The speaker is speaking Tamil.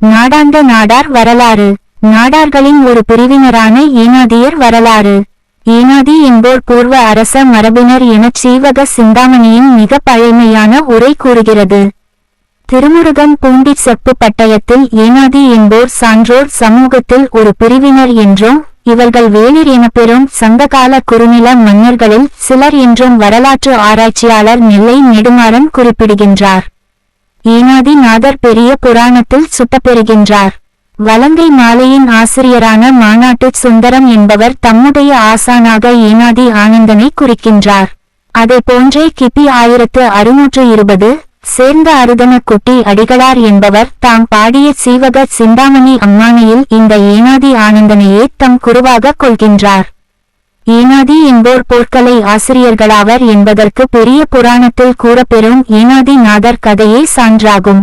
நாடாந்த நாடார் வரலாறு. நாடார்களின் ஒரு பிரிவினரான ஏனாதியர் வரலாறு. ஏனாதி என்போர் பூர்வ அரச மரபினர் என சீவக சிந்தாமணியின் மிக பழமையான உரை கூறுகிறது. திருமுருகன் பூண்டி செப்பு பட்டயத்தில் ஏனாதி என்போர் சான்றோர் சமூகத்தில் ஒரு பிரிவினர் என்றும் இவர்கள் வேளிர் எனப்பெறும் சங்ககால குறுநில மன்னர்களில் சிலர் என்றும் வரலாற்று ஆராய்ச்சியாளர் நெல்லை நெடுமாறன் குறிப்பிடுகின்றார். ஏனாதி நாதர் பெரிய புராணத்தில் சுட்டப்பெறுகின்றார். வலங்கை மாலையின் ஆசிரியரான மாநாட்டுச் சுந்தரம் என்பவர் தம்முடைய ஆசானாக ஏனாதி ஆனந்தனை குறிக்கின்றார். அதை போன்றே கிபி ஆயிரத்து அறுநூற்று இருபது சேர்ந்த அருதன குட்டி அடிகளார் என்பவர் தாம் பாடிய சீவக சிந்தாமணி அம்மானையில் இந்த ஏனாதி ஆனந்தனையே தம் குருவாக கொள்கின்றார். ஏனாதி என்போர் போர்க்கலை ஆசிரியர்களாவர் என்பதற்கு பெரிய புராணத்தில் கூறப்பெறும் ஏனாதி நாதர் கதையே சான்றாகும்.